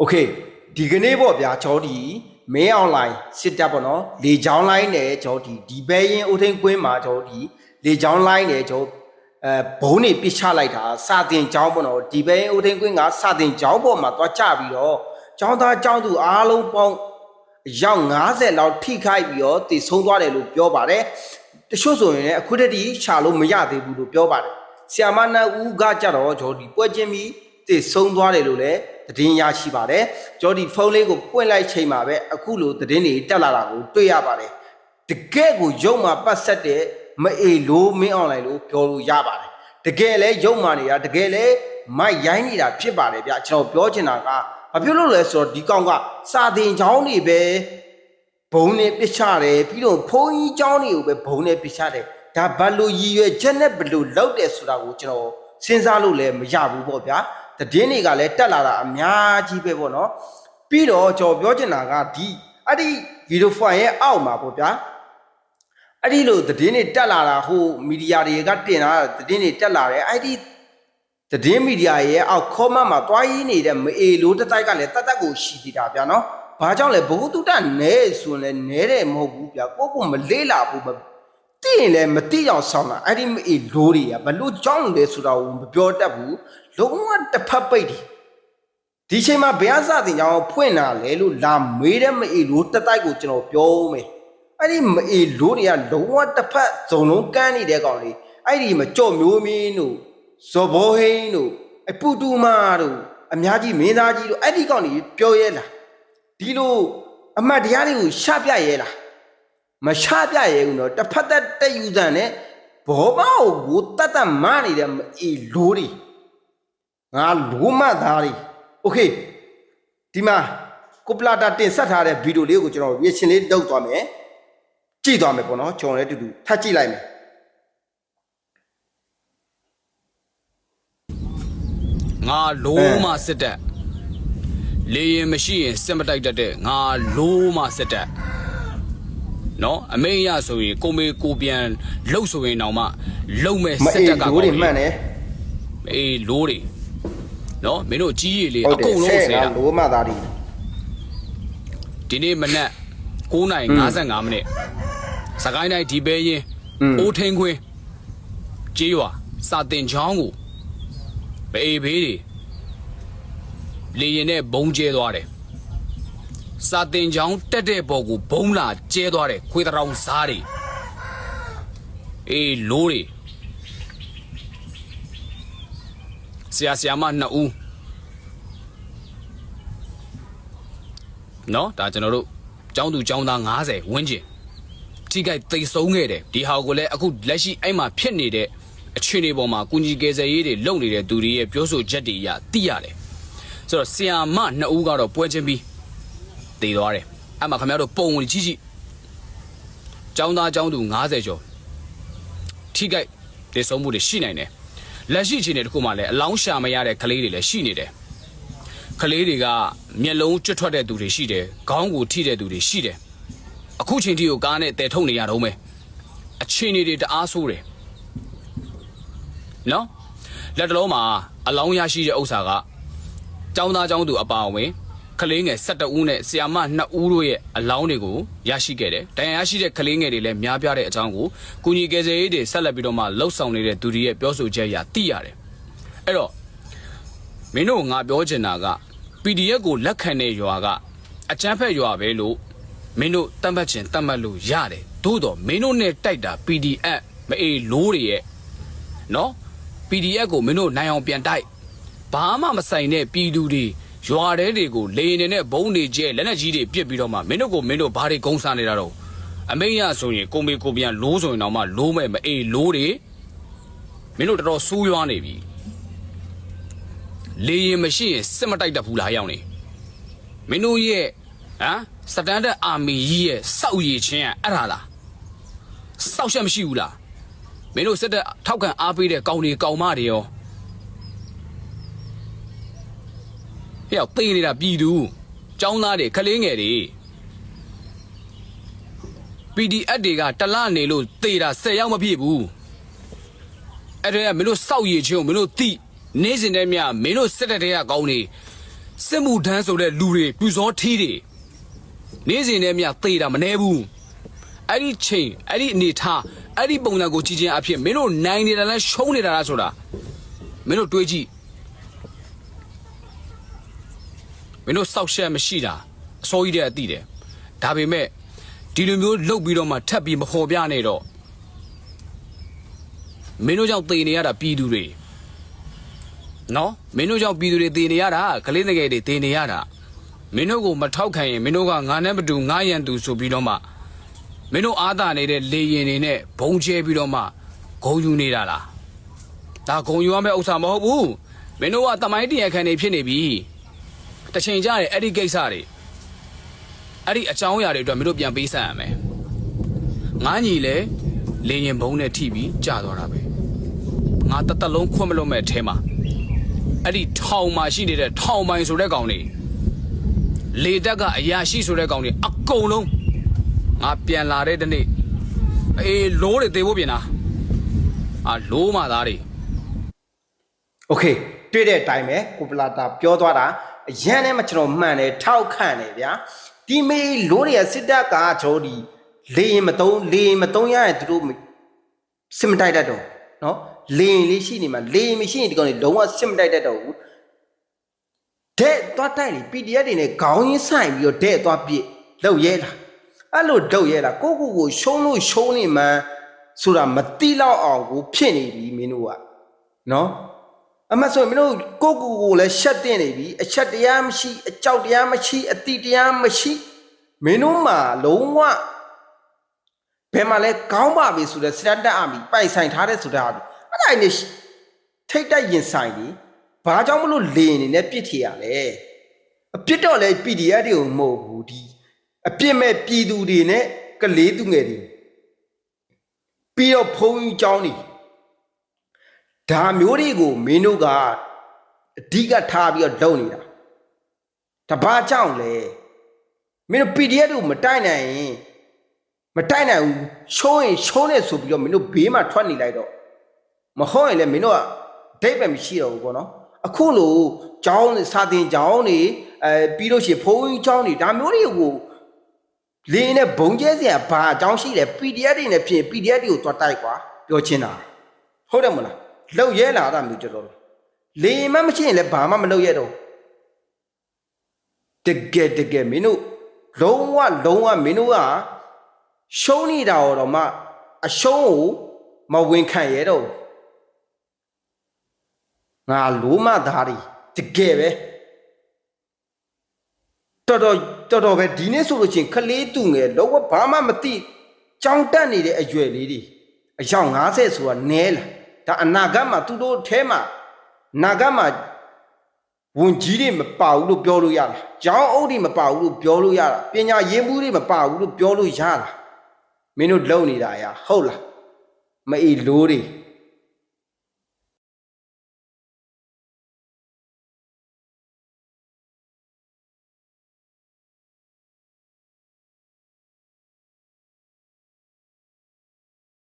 โอเคဒီကနေ့ပေါ့ဗျာကျွန်တော်ဒီမင်းအွန်လိုင်းစစ်တပ်ပေါ့နော်လေချောင်းလိုင်းနဲ့ကျွန်တော်ဒီဒီဘဲရင်ဦးထင်းကွင်းမှာကျွန်တော်ဒီလေချောင်းလိုင်းနဲ့ကျွန်တော်အဲဘုံနေပစ်ချလိုက်တာစာတင်ကျောင်းပေါ့နော်ဒီဘဲရင်ဦးထင်းကွင်းကစာတင်ကျောင်းပေါ်မှာသွားကြပြီးတော့ကျောင်းသားကျောင်းသူအားလုံးပေါင်းရောက်90လောက်ထိခိုက်ပြီးတော့တည်ဆုံးသွားတယ်လို့ပြောပါတယ်တချို့ဆိုရင်လည်းအခုတည်းကရှာလို့မရသေးဘူးလို့ပြောပါတယ်ဆီယာမနတ်ဦးကကြတော့ကျွန်တော်ဒီပွဲချင်းပြီးတည်ဆုံးသွားတယ်လို့လည်း သတင်းရရှိပါတယ်ကျွန်တော်ဒီဖုန်းလေးကိုပွင့်လိုက်ချိန်မှာပဲအခုလိုသတင်းတွေတက်လာတာကိုတွေ့ရပါတယ်တကယ်ကိုရုံမှာပတ်ဆက်တဲ့မအေလို့မင်းအွန်လိုင်းလို့ပြောလို့ရပါတယ်တကယ်လဲရုံမာနေတာတကယ်လဲမိုက်ရိုင်းနေတာဖြစ်ပါတယ်ဗျကျွန်တော်ပြောချင်တာကဘာဖြစ်လို့လဲဆိုတော့ဒီကောင်ကစာသင်ကျောင်းတွေပဲဘုံနဲ့ပစ်ချတယ်ပြီးတော့ဘုန်းကြီးကျောင်းတွေကိုပဲဘုံနဲ့ပစ်ချတယ်ဒါဘယ်လိုရည်ရွယ်ချက်နဲ့ဘယ်လိုလုပ်တယ်ဆိုတာကိုကျွန်တော်စဉ်းစားလို့လည်းမရဘူးပေါ့ဗျာ သတင်းတွေကလည်းတက်လာတာအများကြီးပဲပေါ့နော်ပြီးတော့ကျွန်တော်ပြောချင်တာကဒီအဲ့ဒီဗီဒီယိုဖိုင်ရဲ့အောက်မှာပေါ့ဗျာအဲ့ဒီလိုသတင်းတွေတက်လာတာဟိုမီဒီယာတွေကတင်လာတာသတင်းတွေတက်လာတယ်အဲ့ဒီသတင်းမီဒီယာရဲ့အောက် comment မှာတွားရင်းနေတဲ့မအေလိုတတိုက်ကလည်းတတ်တတ်ကိုရှိသေးတာဗျာနော်ဘာကြောင့်လဲဘ ഹു တုတနဲဆိုရင်လည်းနဲတယ်မဟုတ်ဘူးဗျာကိုကိုမလေးလာဘူးမသိ ရင်လည်းမသိအောင်ဆောင်းတာအဲ့ဒီမအေလိုတွေကဘလို့ကြောင်းလဲဆိုတာကိုမပြောတတ်ဘူးလုံးဝတစ်ဖက်ပိတ်တယ်ဒီချိန်မှာဘုရားစတင်ကြောင်းဖွင့်တာလေလို့လာမေးတဲ့မအေလို့တက်တိုက်ကိုကျွန်တော်ပြောမယ်အဲ့ဒီမအေလို့တွေကလုံးဝတစ်ဖက်ဇုံလုံးကန်းနေတဲ့ကောင်လေးအဲ့ဒီမကြော့မျိုးမင်းတို့ဇော်ဘောဟိန်းတို့အပူတူမာတို့အများကြီးမင်းသားကြီးတို့အဲ့ဒီကောင်လေးပြောရဲလားဒီလိုအမတ်တရားတွေကိုရှပြရဲလား မရှပြရဲဘူးနော်တစ်ဖက်သက်တက်ယူစံနဲ့ဘောပေါက်ကိုတတ်တတ်မနေတဲ့မအေလို့တွေ ငါလိုမှတ်သားတွေโอเคဒီမှာကိုပလာတာတင်ဆက်ထားတဲ့ဗီဒီယိုလေးကိုကျွန်တော်ရေရှင်လေးလုပ်သွားမယ်ကြည့်သွားမယ်ပေါ့နော်ကျွန်တော်လည်းအတူတူထပ်ကြည့်လိုက်မယ် ငါလိုးမစစ်တက်လေရင်မရှိရင်စစ်မတိုက်တတ်တဲ့ငါလိုးမစစ်တက် နော်အမေရဆိုရင်ကိုမေကိုပြန်လှုပ်ဆိုရင်တောင်မှလှုပ်မဲ့မစစ်အေးတက်ကလိုတွေမှန်တယ်အေးလိုးတွေနော်မင်းတို့ကြီးရည်လေးဟုအတ်တယ်ကုန်လုံးဆဲဆဲကတာလိုမှတ်သားတွေဒီနေ့မနက်9:55မိနစ်စကိုင်းတိုင်းဒီပဲရင်အိုးထင်းခွင်းကြေးရွာစာတင်ချောင်းကိုဘေးဘေးတွေလေရင်နဲ့ဘုံကျဲသွားတယ် စာတင်ချောင်းတက်တဲ့ဘော်ကိုဘုံလာကျဲသွားတယ်ခွေးတောင်စားတွေအေးလိုးတွေဆရာဆရာမနှစ်ဦးနော်ဒါကျွန်တော်တို့ကျောင်းသူကျောင်းသား90ဝန်းကျင်ထိခိုက်သိမ်းဆုံးခဲ့တယ်ဒီဟာကိုလည်းအခုလက်ရှိအဲ့မှာဖြစ်နေတဲ့အခြေအနေပေါ်မှာကုညီကယ်ဆယ်ရေးတွေလုပ်နေတဲ့သူတွေရဲ့ပြောဆိုချက်တွေအရသိရတယ်ဆိုတော့ဆီယာမနှစ်ဦးကတော့ပွဲချင်းပြီး တည်သွားတယ်အဲ့မှာခင်ဗျားတို့ပုံဝင်ကြည့်ကြည့်ကျောင်းသားကျောင်းသူ90ကျော်ထိခိုက်သိမ်းဆုံးမှုတွေရှိနိုင်တယ်လက်ရှိအခြေအနေတစ်ခုမှလည်းအလောင်းရှာမရတဲ့ကလေးတွေလည်းရှိနေတယ်ကလေးတွေကမျက်လုံးကျွတ်ထွက်တဲ့သူတွေရှိတယ်ခေါင်းကိုထိတဲ့သူတွေရှိတယ်အခုချိန်ထိကိုကားနဲ့တဲထုတ်နေရတော့မယ်အချိန်တွေတအားဆိုးတယ်နော်လက်တလုံးမှာအလောင်းရရှိတဲ့ဥစ္စာကចောင်းသားចောင်းသူအပါအဝင် ကလေးငယ်12ဦးနဲ့ဆီယာမ2ဦးတို့ရဲ့အလောင်းတွေကိုရရှိခဲ့တယ်။တရားရရှိတဲ့ကလေးငယ်တွေလည်းများပြားတဲ့အကြောင်းကိုကုညီကယ်ဆယ်ရေးတွေဆက်လက်ပြီးတော့မှလှုပ်ဆောင်နေတဲ့သူတွေရဲ့ပြောဆိုချက်အရသိရတယ်။အဲ့တော့မင်းတို့ငါပြောချင်တာက PDF ကိုလက်ခံတဲ့ရွာကအကျန်းဖက်ရွာပဲလို့မင်းတို့တတ်မှတ်ချင်တတ်မှတ်လို့ရတယ်သို့တော့မင်းတို့နဲ့တိုက်တာ PDF မအေးလိုးတွေရဲ့နော် PDF ကိုမင်းတို့နိုင်အောင်ပြန်တိုက်ဘာမှမဆိုင်တဲ့ပြည်သူတွေ ရွာတဲတွေကိုလေနေနဲ့ဘုံတွေကျဲလက်နက်ကြီးတွေပစ်ပြီးတော့မှမင်းတို့ကိုမင်းတို့ဘာတွေကုန်းစားနေတာတော့အမိန်ရဆိုရင်ကိုမေကိုပြန်လိုးဆိုရင်တော့မှလိုးမဲ့မအေးလိုးတွေမင်းတို့တော်တော်ဆိုးရွားနေပြီလေရင်မရှိရင်စစ်မတိုက်တတ်ဘူးလားဟောင်းနေမင်းတို့ရဲ့ဟမ်စတန်ဒတ်အာမီကြီးရဲ့စောက်ရည်ချင်းကအဲ့ဒါလားစောက်ချက်မရှိဘူးလားမင်းတို့စစ်တပ်ထောက်ခံအားပေးတဲ့ကောင်တွေကောင်မတွေရော ဟဲ့ရောက်သိနေတာပြည်သူចောင်းသားတွေကလေးငယ်တွေ PDF တွေကတလနေလို့သေတာ10ယောက်မပြည့်ဘူးအဲ့ဒါကမင်းတို့စောက်ရည်ချင်းကိုမင်းတို့တိနေစဉ်တည်းမြမင်းတို့စစ်တပ်တွေကကောင်းနေစစ်မှုထမ်းဆိုတဲ့လူတွေပြူစောထီးတွေနေ့စဉ်နဲ့မြသေတာမနေဘူးအဲ့ဒီချိန်အဲ့ဒီအနေထားအဲ့ဒီပုံစံကိုကြည့်ချင်းအဖြစ်မင်းတို့နိုင်နေတာလဲရှုံးနေတာလားဆိုတာမင်းတို့တွေးကြည့် မင်းတို့စောက်ရှက်မရှိတာအစိုးရတဲ့အသိတယ်ဒါပေမဲ့ဒီလိုမျိုးလှုပ်ပြီးတော့မှထပ်ပြီးမဖော်ပြနဲ့တော့မင်းတို့ကြောင့်သေနေရတာပြည်သူတွေနော်မင်းတို့ကြောင့်ပြည်သူတွေတည်နေရတာကလေးငယ်တွေတည်နေရတာမင်းတို့ကိုမထောက်ခံရင်မင်းတို့ကငါနဲ့မတူငါရန်သူဆိုပြီးတော့မှမင်းတို့အားသာနေတဲ့လေရင်တွေနဲ့ဘုံချဲပြီးတော့မှဂုံယူနေတာလားဒါဂုံယူရမယ့်ဥစ္စာမဟုတ်ဘူးမင်းတို့ကတမိုင်းတရားခံနေဖြစ်နေပြီ တစ်ချိန်ကျရင်အဲ့ဒီကိစ္စတွေအဲ့ဒီအကြောင်းအရာတွေအတွက်မင်းတို့ပြန်ပေးဆက်ရမယ်ငါညီလေလေရင်ဘုံနဲ့ထိပြီးကြာသွားတာပဲငါတသက်လုံးခွတ်မလို့မဲ့အဲထဲမှာ အဲ့ဒီထောင်မှာရှိနေတဲ့ထောင်ပိုင်ဆိုတဲ့ကောင်တွေလေတက်ကအရာရှိဆိုတဲ့ကောင်တွေအကုန်လုံးငါပြန်လာတဲ့တနေ့အေးလိုးတွေသေဖို့ပြင်တာအာလိုးမှသားတွေ โอเคတွေ့တဲ့အတိုင်းပဲကိုပလာတာပြောသွားတာ အရန်နဲ့မှကျွန်တော်မှန်တယ်ထောက်ခံတယ်ဗျာဒီမေလုံးတွေကစစ်တပ်ကကျွန်တော်ဒီလေရင်မတုံးလေရင်မတုံးရရင်သူတို့စစ်မတိုက်တတ်တော့နော်လေရင်လေးရှိနေမှာလေရင်မရှိရင်ဒီကောင်တွေလုံးဝစစ်မတိုက်တတ်တော့ဘူးဒဲ့သွားတိုက်လေ PDF တွေနဲ့ခေါင်းရင်းဆိုင်ပြီးတော့ဒဲ့သွားပြစ်လောက်ရဲလားအဲ့လိုတော့ရဲလားကိုကိုကိုရှုံးလို့ရှုံးနေမှဆိုတာမတိတော့အောင်ကိုဖြစ်နေပြီမင်းတို့ကနော် အမဆိုမင်းတို့ကိုကိုကိုလည်းရှက်တင်နေပြီအချက်တရားမရှိအကြောက်တရားမရှိအတိတရားမရှိမင်းတို့မှာလုံးဝဘယ်မှာလဲကောင်းပါပြီဆိုတဲ့စတတ်အမီပိုင်ဆိုင်ထားတဲ့ဆိုတာအဲ့ဒါနဲ့ထိတ်တိုက်ရင်ဆိုင်ကြီးဘာကြောင့်မလို့လေနေနဲ့ပြစ်ထရလဲအပြစ်တော့လဲ PDF တွေကိုမဟုတ်ဘူးဒီအပြစ်မဲ့ပြည်သူတွေနဲ့ကလေးသူငယ်တွေပြီးတော့ဖုံးကြီးเจ้าနေ ဒါမျိုးတွေကိုမင်းတို့ကအဓိကထားပြီးတော့လုပ်နေတာတဘာကြောင့်လဲမင်းတို့ PDF တို့မတိုက်နိုင်ရင်မတိုက်နိုင်ဘူးရှုံးရင်ရှုံးနေဆိုပြီးတော့မင်းတို့ဘေးမှာထွက်နေလိုက်တော့မဟုတ်ရင်လည်းမင်းတို့ကဒိတ်ပဲမရှိတော့ဘူးပေါ့နော်အခုလိုကျောင်းစာသင်ကျောင်းနေအဲပြီးလို့ရှိရင်ဘုန်းကြီးကျောင်းနေဒါမျိုးတွေကိုလင်းနဲ့ဘုံကျဲစရာဘာအကြောင်းရှိလဲ PDF တွေနဲ့ဖြစ်ရင် PDF တွေကိုတွားတိုက်ကွာပြောချင်တာဟုတ်တယ်မလား လောက်ရဲလာတာမျိုးကျွန်တော်တို့လေရင်မမရှိရင်လည်းဘာမှမလုပ်ရတော့တကယ်တကယ်မင်းတို့လုံးဝလုံးဝမင်းတို့ကရှုံးနေတာတော့မှအရှုံးကိုမဝင်ခံရတော့ဘူးငါလိုမသားတွေတကယ်ပဲတော်တော်တော်တော်ပဲဒီနေ့ဆိုလို့ချင်းခလေးတူငယ်လောကဘာမှမသိကြောင်တက်နေတဲ့အရွယ်လေးတွေအယောက်90ဆိုတာနဲလား ဒါအနာဂတ်မှာသူတို့အဲမှာနာဂတ်မှာဝန်ကြီးတွေမပါဘူးလို့ပြောလို့ရလားကျောင်းအုပ်တွေမပါဘူးလို့ပြောလို့ရလားပညာရေးမှုတွေမပါဘူးလို့ပြောလို့ရလားမင်းတို့လုံနေတာရာဟုတ်လားမအေးလို့တွေ